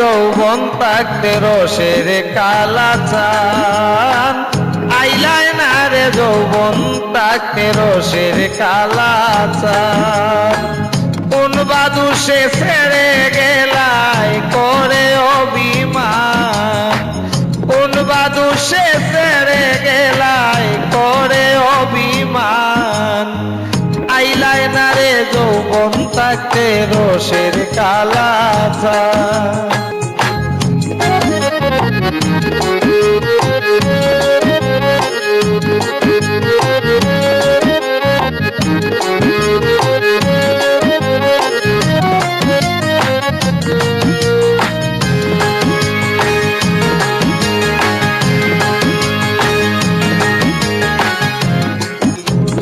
যৌবন থাকতে রসের কালা চান। আইলাই না রে যৌবন থাকতে রসের কালা চান। কোন বাদু সে ছেড়ে গেলাই করে অভিমান। কোন বাদু সে ছেড়ে গেলাই যৌবন থাকতে রসের কালা চান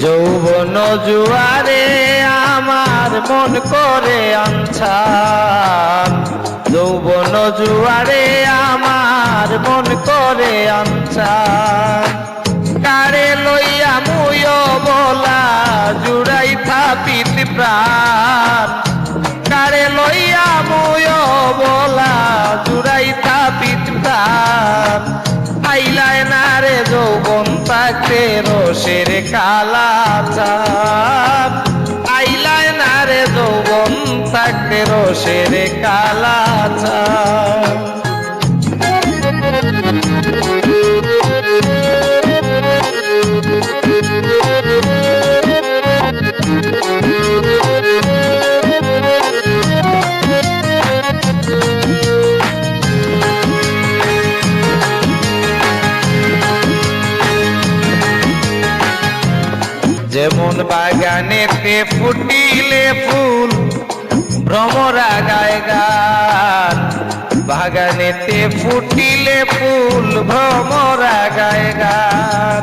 যৌবন জুয়ারে আমার মন করে আনছান। যৌবন জুয়ারে আমার মন করে আনছান। কারে লইয়া মুয় বলা জুড়াই থাপিত প্রাণ। কারে লইয়া মুয় বলা জুড়াই থাপিত প্রাণ। আইলায় না রে যৌবন থাকতে রসের কালা চাপ থাকতে রসের কালা চাপ যেমন বাগানেতে ফুটিলে ফুল ভ্রমরা গায় গান। বাগানেতে ফুটিলে ফুল ভ্রমরা গায় গান।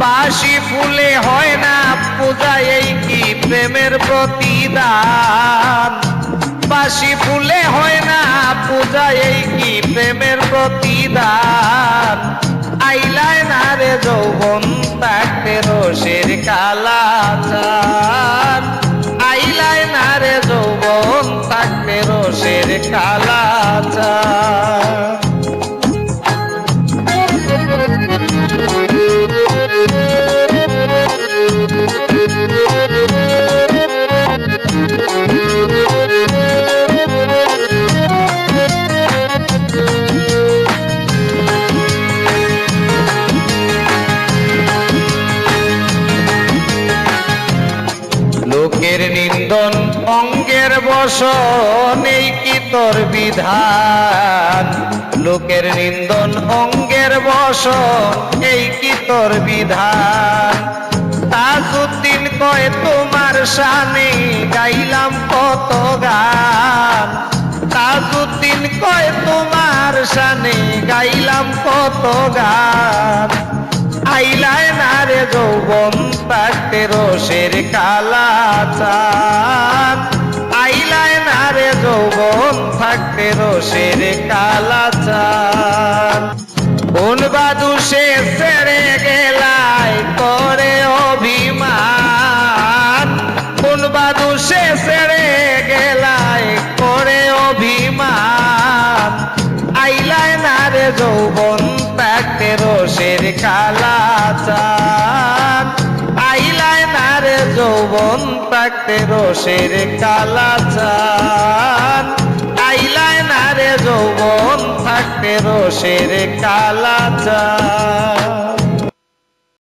বাসি ফুলে হয় না পূজা, এই কি প্রেমের প্রতিদান? বাসি ফুলে হয় না পূজা, এই কি প্রেমের প্রতিদান? আইলায় না রে যৌবন তাকে রসের কালা লোকের অঙ্গের বসন এই কি তোর বিধান? লোকের নিন্দন, অঙ্গের বসন এই কি তোর বিধান? তাজুদ্দিন কয়, তোমার সামনে গাইলাম কত গান? তাজুদ্দিন কয়, তোমার সামনে গাইলাম কত গান? আইলায় না রে যৌবন থাকতে রসের কালা চান আইলায় না রে যৌবন থাকতে রসের কালা চান কোন বাদুষে ছেড়ে গেলাই করে অভিমান। কোন বাদুষে ছেড়ে গেলাই করে থাকতে কালাচার আইলায় না রে যৌবন থাকতে রোষের কালাচার আইলায় না রে যৌবন থাকতে রোষের কালা চান।